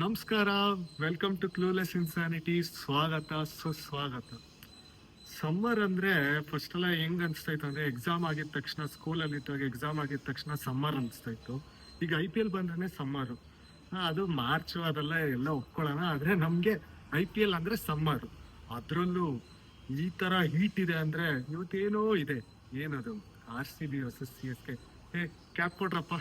ನಮಸ್ಕಾರ welcome to clueless ಇನ್ಸಾನಿಟಿ ಸ್ವಾಗತ, ಸುಸ್ವಾಗತ. ಸಮ್ಮರ್ ಅಂದ್ರೆ ಫಸ್ಟ್ ಎಲ್ಲ ಹೆಂಗ್ ಅನ್ಸ್ತಾ ಇತ್ತು ಅಂದ್ರೆ ಎಕ್ಸಾಮ್ ಆಗಿದ ತಕ್ಷಣ ಸ್ಕೂಲಲ್ಲಿ ಇದ್ದಾಗ ಎಕ್ಸಾಮ್ ಆಗಿದ ತಕ್ಷಣ ಸಮ್ಮರ್ ಅನಿಸ್ತಾಯಿತ್ತು ಈಗ ಐ ಪಿ ಎಲ್ ಬಂದ್ರೆ ಸಮ್ಮರು ಅದು ಮಾರ್ಚ್ ಅದೆಲ್ಲ ಎಲ್ಲ ಒಪ್ಕೊಳ್ಳೋಣ, ಆದರೆ ನಮಗೆ ಐ ಪಿ ಎಲ್ ಅಂದ್ರೆ ಸಮ್ಮರ್ ಅದ್ರಲ್ಲೂ ಈ ತರ ಹೀಟ್ ಇದೆ ಅಂದ್ರೆ ಇವತ್ತೇನೋ ಇದೆ. ಏನದು? R C B versus C S K ಏ ಕ್ಯಾಪ್ ಕೊಡ್ರಪ್ಪ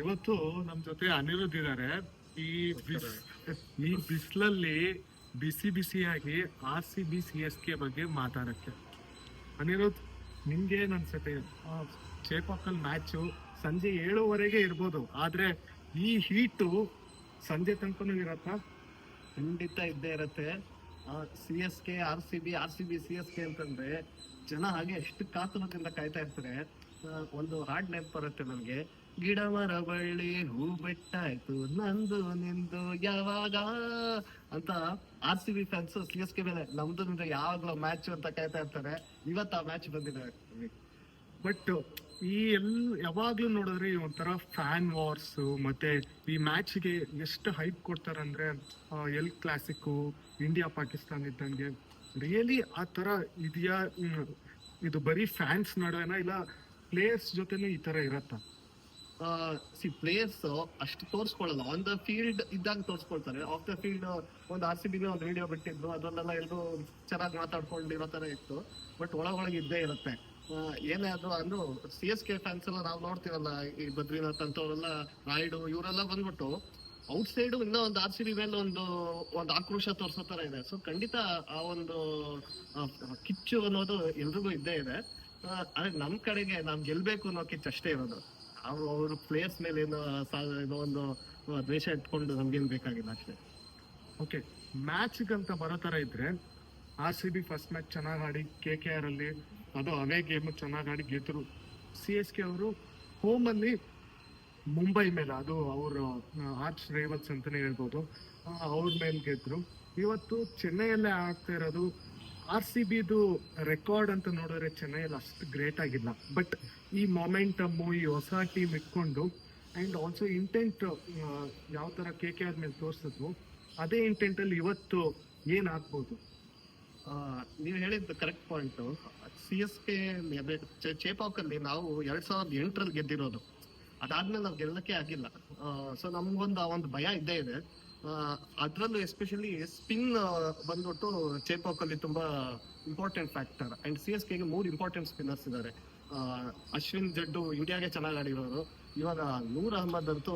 ಇವತ್ತು ನಮ್ ಜೊತೆ ಅನಿರುದ್ಧ ಇದಾರೆ ಈ ಈ ಬಿಸಿಲಲ್ಲಿ ಬಿಸಿ ಬಿಸಿಯಾಗಿ R C B C S K ಬಗ್ಗೆ ಮಾತಾಡಕ್ಕೆ. ಅನಿರುದ್ಧ್ ನಿಮ್ಗೆ ಏನ್ ಅನ್ಸುತ್ತೆ ಚೇಪಾಕಲ್ ಮ್ಯಾಚು ಸಂಜೆ ಏಳುವರೆಗೆ ಇರ್ಬೋದು. ಆದ್ರೆ ಈ ಹೀಟು ಸಂಜೆ ತನಕನೂ ಇರತ್ತಾ? ಖಂಡಿತ ಇದ್ದೇ ಇರತ್ತೆ. C S K, R C B, R C B C S K ಅಂತಂದ್ರೆ ಜನ ಹಾಗೆ ಎಷ್ಟು ಕಾತುರದಿಂದ ಕಾಯ್ತಾ ಇರ್ತಾರೆ. ಒಂದು ಹಾಡ್ ನೆನಪು ಬರುತ್ತೆ ನಮ್ಗೆ. ಗಿಡ ಮರ ಬಳ್ಳಿ ಹೂ ಬೆಟ್ಟಾಯ್ತು. ನಂದು, ನಿಂದು, ಯಾವಾಗ? ಅಂತ R C B fans C S K ಮೇಲೆ ನಮ್ದು ನಿಂದು ಯಾವಾಗ್ಲೂ ಮ್ಯಾಚ್ ಅಂತ ಕಾಯ್ತಾ ಇರ್ತಾರೆ. ಇವತ್ತು ಆ ಮ್ಯಾಚ್ ಬಂದಿದೆ. ಬಟ್ ಈ ಎಲ್ ಯಾವಾಗ್ಲೂ ನೋಡಿದ್ರೆ ಒಂಥರ ಫ್ಯಾನ್ ವಾರ್ಸ್ ಮತ್ತೆ ಈ ಮ್ಯಾಚ್ಗೆ ಎಷ್ಟು ಹೈಪ್ ಕೊಡ್ತಾರಂದ್ರೆ ಎಲ್ ಕ್ಲಾಸಿಕ್ಕು ಇಂಡಿಯಾ ಪಾಕಿಸ್ತಾನ್ ಇದ್ದಂಗೆ ರಿಯಲಿ ಆ ತರ ಇದೆಯಾ ಇದು ಬರೀ ಫ್ಯಾನ್ಸ್ ನಡುವೆನ, ಇಲ್ಲ ಪ್ಲೇಯರ್ಸ್ ಜೊತೆನೂ ಈ ತರ ಇರತ್ತಾ? ಸಿ ಪ್ಲೇಯರ್ಸ್ ಅಷ್ಟು ತೋರಿಸ್ಕೊಳ್ಳಲ್ಲ. ಆನ್ ದ ಫೀಲ್ಡ್ ಇದ್ದಾಗ ತೋರಿಸ್ಕೊಳ್ತಾರೆ. ಆಫ್ ದ ಫೀಲ್ಡ್ ಒಂದು ಆರ್ ಸಿ ಬಿ ಒಂದು ವಿಡಿಯೋ ಬಿಟ್ಟಿದ್ರು ಅದನ್ನೆಲ್ಲ ಎಲ್ಲರೂ ಚೆನ್ನಾಗಿ ಮಾತಾಡ್ಕೊಂಡಿರೋ ತರ ಇತ್ತು. ಬಟ್ ಒಳಗೊಳಗೆ ಇದ್ದೇ ಇರುತ್ತೆ. ಏನೇ ಆದ್ರೂ, ಅಂದ್ರು ಸಿ ಎಸ್ ಕೆ ಫ್ಯಾನ್ಸ್ ಎಲ್ಲ ನಾವು ನೋಡ್ತೀವಲ್ಲ, ಈ ಬದ್ರಿನಾಥ್ ಅಂತವರೆಲ್ಲ ರಾಯ್ಡು, ಇವರೆಲ್ಲ ಬಂದ್ಬಿಟ್ಟು ಔಟ್ ಸೈಡ್ ಇನ್ನೂ ಒಂದು ಆರ್ ಸಿ ಬಿ ಮೇಲೆ ಒಂದು ಒಂದು ಆಕ್ರೋಶ ತೋರ್ಸೋ ತರ ಇದೆ. ಸೊ ಖಂಡಿತ ಆ ಒಂದು ಕಿಚ್ಚು ಅನ್ನೋದು ಎಲ್ರಿಗೂ ಇದ್ದೇ ಇದೆ. ಅಂದ್ರೆ ನಮ್ ಕಡೆಗೆ ನಾವ್ ಗೆಲ್ಬೇಕು ಅನ್ನೋ ಕಿಚ್ಚು ಅಷ್ಟೇ ಇರೋದು. ಅವ್ರು ಪ್ಲೇಸ್ ಮೇಲೆ ಏನು ಒಂದು ದ್ವೇಷ ಇಟ್ಕೊಂಡು ನಮ್ಗೇನು ಬೇಕಾಗಿಲ್ಲ ಅಷ್ಟೇ. ಓಕೆ ಮ್ಯಾಚ್ಗಂತ ಬರೋ ಥರ ಇದ್ರೆ R C B first match ಚೆನ್ನಾಗಿ ಆಡಿ ಕೆ ಕೆ ಆರ್ ಅಲ್ಲಿ, ಅದು ಅವೇ ಗೇಮ್ ಚೆನ್ನಾಗಿ ಆಡಿ ಗೆದ್ರು. ಸಿ ಎಸ್ ಕೆ ಅವರು ಹೋಮ್ ಅಲ್ಲಿ ಮುಂಬೈ ಮೇಲೆ, ಅದು ಅವರು ಆರ್ಚ್ ರೈವಲ್ಸ್ ಅಂತಲೇ ಹೇಳ್ಬೋದು ಅವ್ರ ಮೇಲೆ ಗೆದ್ರು. ಇವತ್ತು ಚೆನ್ನೈಯಲ್ಲೇ ಆಡ್ತಾ ಇರೋದು ಆರ್ ಸಿ ಬಿದು ರೆಕಾರ್ಡ್ ಅಂತ ನೋಡಿದ್ರೆ ಚೆನ್ನೈಯಲ್ಲಿ ಅಷ್ಟು ಗ್ರೇಟ್ ಆಗಿಲ್ಲ. ಬಟ್ ಈ ಮೊಮೆಂಟಮ್ಮು ಈ ಹೊಸ ಟೀಮ್ ಇಟ್ಕೊಂಡು ಅಂಡ್ ಆಲ್ಸೋ ಇಂಟೆಂಟ್ ಯಾವ ತರ ಕೆ ಕೆ ಆರ್ ಮೇಲೆ ತೋರಿಸಿದ್ವು, ಅದೇ ಇಂಟೆಂಟಲ್ಲಿ ಇವತ್ತು ಏನ್ ಆಗ್ಬೋದು? ನೀವ್ ಹೇಳಿದ್ದು correct point C S K ಚೇಪಾಕಲ್ಲಿ ನಾವು ಎರಡು ಸಾವಿರದ ಎಂಟರಲ್ಲಿ ಗೆದ್ದಿರೋದು. ಅದಾದ್ಮೇಲೆ ನಾವು ಗೆಲ್ಲಕ್ಕೆ ಆಗಿಲ್ಲ ಸೊ ನಮ್ಗೊಂದು ಆ ಒಂದು ಭಯ ಇದ್ದೇ ಇದೆ. ಅದ್ರಲ್ಲೂ ಎಸ್ಪೆಷಲಿ ಸ್ಪಿನ್ ಬಂದ್ಬಿಟ್ಟು ಚೇಪಾಕ್ ಅಲ್ಲಿ ತುಂಬಾ important factor and C S ಕೆಗೆ ಮೂರು ಇಂಪಾರ್ಟೆಂಟ್ ಸ್ಪಿನ್ನರ್ಸ್ ಇದ್ದಾರೆ ಅಶ್ವಿನ್ ಜಡ್ಡು ಇಂಡಿಯಾಗೆ ಚೆನ್ನಾಗಿ ಆಡಿರೋರು. ಇವಾಗ ನೂರ್ ಅಹಮದ್ ಅಂತೂ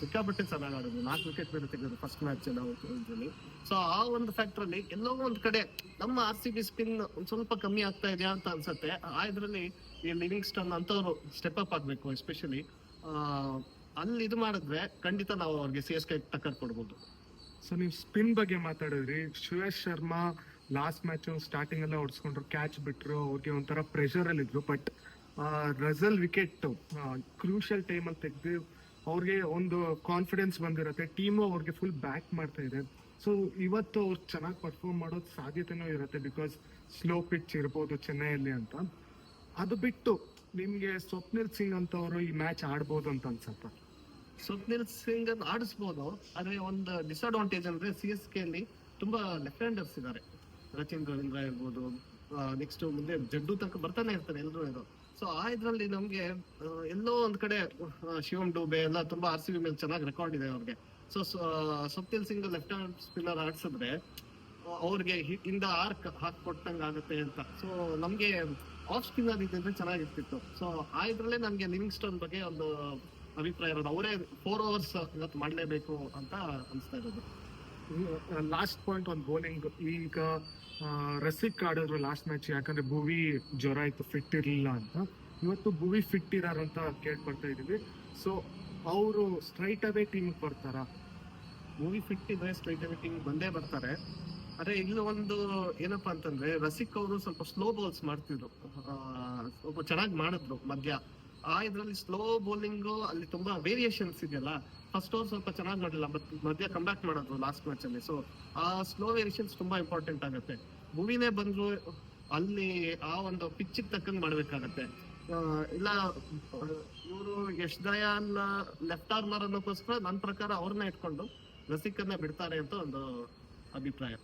ಸಿಕ್ಕಾಪಟ್ಟೆ ಚೆನ್ನಾಗಿ ಆಡೋದು ನಾಲ್ಕು ವಿಕೆಟ್ ಬೇರೆ ತೆಗೆದ್ರು ಫಸ್ಟ್ ಮ್ಯಾಚ್ ಇದ್ರಲ್ಲಿ ಸೊ ಆ ಒಂದು ಫ್ಯಾಕ್ಟರ್ ಅಲ್ಲಿ ಎಲ್ಲೋ ಒಂದ್ ಕಡೆ ನಮ್ಮ ಆರ್ ಸಿ ಬಿ ಸ್ಪಿನ್ ಒಂದ್ ಸ್ವಲ್ಪ ಕಮ್ಮಿ ಆಗ್ತಾ ಇದೆಯಾ ಅಂತ ಅನ್ಸುತ್ತೆ. ಆ, ಇದ್ರಲ್ಲಿ ಈ ಲಿವಿಂಗ್ ಸ್ಟನ್ ಅಂತವ್ರು ಸ್ಟೆಪ್ ಅಪ್ ಆಗ್ಬೇಕು ಎಸ್ಪೆಷಲಿ ಅಲ್ಲಿ ಇದು ಮಾಡಿದ್ರೆ ಖಂಡಿತ ನಾವು ಅವ್ರಿಗೆ ಸಿ ಎಸ್ ಕೆ ಟಕ್ಕರ್ ಕೊಡ್ಬೋದು. ಸೊ ನೀವು ಸ್ಪಿನ್ ಬಗ್ಗೆ ಮಾತಾಡಿದ್ರಿ. Suresh Sharma last match starting ಎಲ್ಲ ಹೊಡ್ಸ್ಕೊಂಡ್ರು ಕ್ಯಾಚ್ ಬಿಟ್ರು, ಅವ್ರಿಗೆ ಒಂಥರ ಪ್ರೆಷರ್ ಅಲ್ಲಿ ಇದ್ರು. But Russell wicket crucial time ಅಲ್ಲಿ ತೆಗ್ದು ಅವ್ರಿಗೆ ಒಂದು ಕಾನ್ಫಿಡೆನ್ಸ್ ಬಂದಿರುತ್ತೆ. ಟೀಮು ಅವ್ರಿಗೆ ಫುಲ್ ಬ್ಯಾಕ್ ಮಾಡ್ತಾ ಇದೆ. ಸೊ ಇವತ್ತು ಅವ್ರು ಚೆನ್ನಾಗಿ ಪರ್ಫಾರ್ಮ್ ಮಾಡೋದು ಸಾಧ್ಯತೆನೂ ಇರುತ್ತೆ ಬಿಕಾಸ್ ಸ್ಲೋ ಪಿಚ್ ಇರ್ಬೋದು ಚೆನ್ನೈಯಲ್ಲಿ ಅಂತ. ಅದು ಬಿಟ್ಟು ನಿಮ್ಗೆ ಸ್ವಪ್ನಿಲ್ ಸಿಂಗ್ ಅಂತವರು ಈ ಮ್ಯಾಚ್ ಆಡ್ಬೋದು ಅಂತ ಅನ್ಸತ್ತ? ಸ್ವಪ್ನಿಲ್ ಸಿಂಗ್ ಅನ್ನು ಆಡಿಸ್ಬೋದು. ಆದ್ರೆ ಒಂದು ಡಿಸ್ಅಡ್ವಾಂಟೇಜ್ ಅಂದ್ರೆ ಸಿ ಎಸ್ ಕೆ ಅಲ್ಲಿ ತುಂಬಾ ಲೆಫ್ಟ್ ಹ್ಯಾಂಡರ್ಸ್ ಇದ್ದಾರೆ ರಚಿನ್ ರವೀಂದ್ರ ಇರ್ಬೋದು ನೆಕ್ಸ್ಟ್ ಮುಂದೆ ಜಡ್ಡು ತನಕ ಬರ್ತಾನೆ ಇರ್ತಾರೆ ಎಲ್ಲರೂ ಇದು. ಸೊ ಆ ಇದ್ರಲ್ಲಿ ನಮ್ಗೆ ಎಲ್ಲೋ ಒಂದ್ ಕಡೆ ಶಿವಮ್ ಡೂಬೆ ಎಲ್ಲ ತುಂಬಾ ಆರ್ ಸಿ ಬಿ ಮೇಲೆ ಚೆನ್ನಾಗಿ ರೆಕಾರ್ಡ್ ಇದೆ ಅವ್ರಿಗೆ. ಸೊ ಸುಪ್ತಿಲ್ ಸಿಂಗ್ ಲೆಫ್ಟ್ ಹ್ಯಾಂಡ್ ಸ್ಪಿನ್ನರ್ ಆಡ್ಸಿದ್ರೆ ಅವ್ರಿಗೆ ಇಂದ ಆರ್ಕ್ ಕೊಟ್ಟಂಗೆ ಆಗುತ್ತೆ ಅಂತ. ಸೊ ನಮ್ಗೆ ಆಫ್ ಸ್ಪಿನ್ನರ್ ಇದ್ದಿದ್ರೆ ಚೆನ್ನಾಗಿರ್ತಿತ್ತು. ಸೊ ಆ ಇದ್ರಲ್ಲೇ ನಮ್ಗೆ ಲಿವಿಂಗ್ ಸ್ಟೋನ್ ಬಗ್ಗೆ ಒಂದು ಅಭಿಪ್ರಾಯ ಇರೋದು ಅವರೇ ಫೋರ್ ಅವರ್ಸ್ ಇವತ್ತು ಮಾಡಲೇಬೇಕು ಅಂತ ಅನಿಸ್ತಾ ಇರೋದು. ಲಾಸ್ಟ್ ಪಾಯಿಂಟ್ ಒಂದು ಬೌಲಿಂಗ್ ಈಗ ರಸಿಕ್ ಆಡಿದ್ರು ಲಾಸ್ಟ್ ಮ್ಯಾಚ್ ಯಾಕಂದ್ರೆ ಭುವಿ ಜ್ವರ ಇತ್ತು ಫಿಟ್ ಇರಲಿಲ್ಲ ಅಂತ. ಇವತ್ತು ಭುವಿ ಫಿಟ್ ಇರಾರಂತ ಕೇಳ್ಕೊಳ್ತಾ ಇದೀವಿ ಸೊ ಅವರು ಸ್ಟ್ರೈಟ್ ಅವೇ ಟೀಮ್ ಬರ್ತಾರ? ಮೂವಿ ಫಿಟ್ ಇದ್ರೆ ಸ್ಟ್ರೈಟ್ ಟೀಮ್ ಬಂದೇ ಬರ್ತಾರೆ. ಆದ್ರೆ ಇಲ್ಲಿ ಒಂದು ಏನಪ್ಪಾ ಅಂತಂದ್ರೆ ರಸಿಕ್ ಅವರು ಸ್ವಲ್ಪ ಸ್ಲೋ ಬಾಲ್ಸ್ ಮಾಡ್ತಿದ್ರು. ಸ್ವಲ್ಪ ಚೆನ್ನಾಗಿ ಮಾಡಿದ್ರು ಮಧ್ಯ. ಆ ಇದರಲ್ಲಿ ಸ್ಲೋ ಬೌಲಿಂಗ್ ಅಲ್ಲಿ ತುಂಬಾ ವೇರಿಯೇಷನ್ಸ್ ಇದೆಯಲ್ಲ? ಫಸ್ಟ್ ಓವರ್ ಸ್ವಲ್ಪ ಚೆನ್ನಾಗಿ ಮಾಡಿಲ್ಲ ಬಟ್ ಮಧ್ಯ ಕಮ್ಬ್ಯಾಕ್ ಮಾಡೋದು ಲಾಸ್ಟ್ ಮ್ಯಾಚ್ ಅಲ್ಲಿ. ಸೊ ಆ ಸ್ಲೋ ವೇರಿಯೇಷನ್ಸ್ ತುಂಬಾ ಇಂಪಾರ್ಟೆಂಟ್ ಆಗುತ್ತೆ. ಮೂವಿನೇ ಬಂದ್ರು ಅಲ್ಲಿ ಆ ಒಂದು ಪಿಚ್ ತಕ್ಕಂಗೆ ಮಾಡ್ಬೇಕಾಗತ್ತೆ. ಇಲ್ಲ, ಇವರು ಯಶ್ ದಯಾನ್ ಲೆಫ್ಟ್ ಆರ್ಮರ್ ಅನ್ನೋಕ್ಕೋಸ್ಕರ ನನ್ನ ಪ್ರಕಾರ ಅವ್ರನ್ನ ಇಟ್ಕೊಂಡು ರಸಿಕನ್ನ ಬಿಡ್ತಾರೆ ಅಂತ ಒಂದು ಅಭಿಪ್ರಾಯ.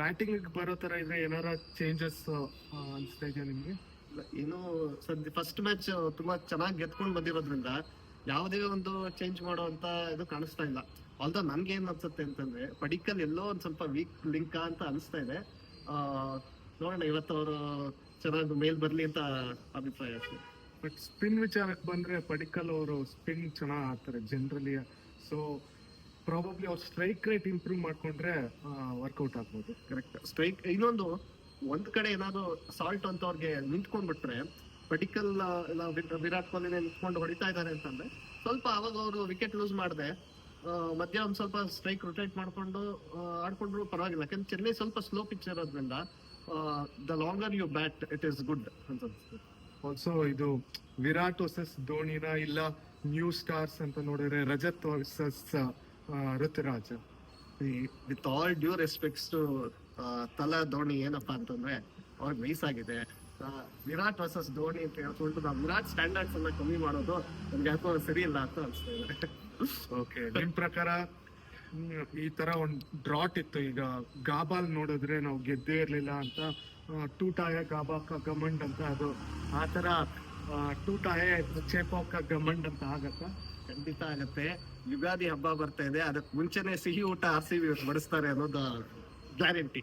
ಬ್ಯಾಟಿಂಗ್ ಬರೋ ತರ ಇದ್ರೆ ಏನಾರ ಚೇಂಜಸ್ ಅನ್ಸ್ತಾ ಇದೆಯಾ ನಿಮ್ಗೆ? ಏನು ಸದ್ಯ ಫಸ್ಟ್ ಮ್ಯಾಚ್ ತುಂಬಾ ಚೆನ್ನಾಗಿ ಗೆದ್ಕೊಂಡು ಬಂದಿರೋದ್ರಿಂದ ಯಾವುದೇ ಒಂದು ಚೇಂಜ್ ಮಾಡೋ ಅಂತ ಇದು ಕಾಣಿಸ್ತಾ ಇಲ್ಲ. ಆಲ್ದೋ ನನ್ಗೆ ಏನ್ ಅನ್ಸುತ್ತೆ ಅಂತಂದ್ರೆ ಪಡಿಕಲ್ ಎಲ್ಲೋ ಒಂದ್ ಸ್ವಲ್ಪ ವೀಕ್ ಲಿಂಕ್ ಅಂತ ಅನಿಸ್ತಾ ಇದೆ. ಆ, ನೋಡೋಣ ಇವತ್ತು ಅವರು ಚೆನ್ನಾಗಿ ಮೇಲ್ ಬರ್ಲಿ ಅಂತ ಅಭಿಪ್ರಾಯ ಅಷ್ಟೇ. ಬಟ್ ಸ್ಪಿನ್ ವಿಚಾರಕ್ಕೆ ಬಂದ್ರೆ ಪಡಿಕಲ್ ಅವರು ಸ್ಪಿನ್ ಚೆನ್ನಾಗಿ ಆಡ್ತಾರೆ ಜನರಲಿ ಸೊ ಪ್ರಾಬಬ್ಲಿ ಅವ್ರ ಸ್ಟ್ರೈಕ್ ರೇಟ್ ಇಂಪ್ರೂವ್ ಮಾಡ್ಕೊಂಡ್ರೆ ವರ್ಕೌಟ್ ಆಗ್ಬೋದು. ಕರೆಕ್ಟ್ ಸ್ಟ್ರೈಕ್ ಇನ್ನೊಂದು ಒಂದ್ ಕಡೆ ಏನಾದ್ರು ಸಾಲ್ಟ್ ಅಂತ ಅವ್ರಿಗೆ ನಿಂತ್ಕೊಂಡ್ಬಿಟ್ರೆ ಪರ್ಟಿಕಲ್ ವಿರಾಟ್ ಕೊಹ್ಲಿ ನಿಂತ್ಕೊಂಡು ಹೊಡಿತಾ ಇದ್ದಾರೆ ಅಂತಂದ್ರೆ ಸ್ವಲ್ಪ ಅವಾಗ ಅವರು ವಿಕೆಟ್ ಲೂಸ್ ಮಾಡಿದೆ ಮಧ್ಯ ಒಂದ್ ಸ್ವಲ್ಪ ಸ್ಟ್ರೈಕ್ ರೊಟೇಟ್ ಮಾಡ್ಕೊಂಡು ಆಡ್ಕೊಂಡ್ರು ಪರವಾಗಿಲ್ಲ. ಯಾಕಂದ್ರೆ ಚೆನ್ನೈ ಸ್ವಲ್ಪ ಸ್ಲೋ ಪಿಚ್ ಇರೋದ್ರಿಂದ the longer you bat it is good ಅಂತ ಅನ್ಸುತ್ತೆ. ಆಲ್ಸೋ ಇದು ವಿರಾಟ್ ವರ್ಸಸ್ ಧೋನಿನ ಇಲ್ಲ ನ್ಯೂ ಸ್ಟಾರ್ಸ್ ಅಂತ ನೋಡಿದ್ರೆ Rajat versus Ruturaj. With all due respects to Thala Dhoni ಏನಪ್ಪಾ ಅಂತಂದ್ರೆ ಅವ್ರಿಗೆ ವಯಸ್ಸಾಗಿದೆ. ವಿರಾಟ್ ವರ್ಸಸ್ ಧೋನಿ ಅಂತ ಹೇಳ್ಕೊಂಡು ನಾವು ವಿರಾಟ್ ಸ್ಟ್ಯಾಂಡರ್ಡ್ಸ್ ಅನ್ನ ಕಮ್ಮಿ ಮಾಡೋದು ನಮ್ಗೆ ಯಾಕೋ ಸರಿ ಇಲ್ಲ ಅಂತ ಅನ್ಸ್ತಾ ಇದೆ. ಓಕೆ ನಿಮ್ ಪ್ರಕಾರ ಈ ತರ ಒಂದ್ ಡ್ರಾಟ್ ಇತ್ತು ಈಗ ಗಾಬಾಲ್ ನೋಡಿದ್ರೆ ನಾವು ಗೆದ್ದೇ ಇರ್ಲಿಲ್ಲ ಅಂತ ಟೂಟಾಯ ಗಾಬಾ ಕ ಗಮಂಡ್ ಅಂತ ಅದು ಆ ತರ ಟೂಟಾಯ ಚೇಪಾಕ ಗಮಂಡ್ ಅಂತ ಆಗತ್ತಾ? ಖಂಡಿತ ಆಗತ್ತೆ. ಯುಗಾದಿ ಹಬ್ಬ ಬರ್ತಾ ಇದೆ ಅದಕ್ಕೆ ಮುಂಚೆನೆ ಸಿಹಿ ಊಟ ಆರ್ ಸಿ ಬಡಿಸ್ತಾರೆ ಅನ್ನೋದು ಗ್ಯಾರಂಟಿ.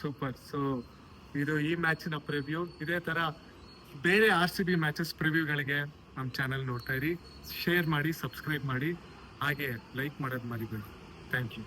ಸೂಪರ್ ಸೊ ಇದು ಈ ಮ್ಯಾಚಿನ ಪ್ರಿವ್ಯೂ ಇದೇ ತರ ಬೇರೆ ಆರ್ ಸಿ ಬಿ ಮ್ಯಾಚಸ್ ಪ್ರಿವ್ಯೂಗಳಿಗೆ ನಮ್ಮ ಚಾನೆಲ್ ನೋಡ್ತಾ ಇರಿ. ಶೇರ್ ಮಾಡಿ ಸಬ್ಸ್ಕ್ರೈಬ್ ಮಾಡಿ. ಹಾಗೆ ಲೈಕ್ ಮಾಡೋದು ಮರಿಬೇಡಿ. Thank you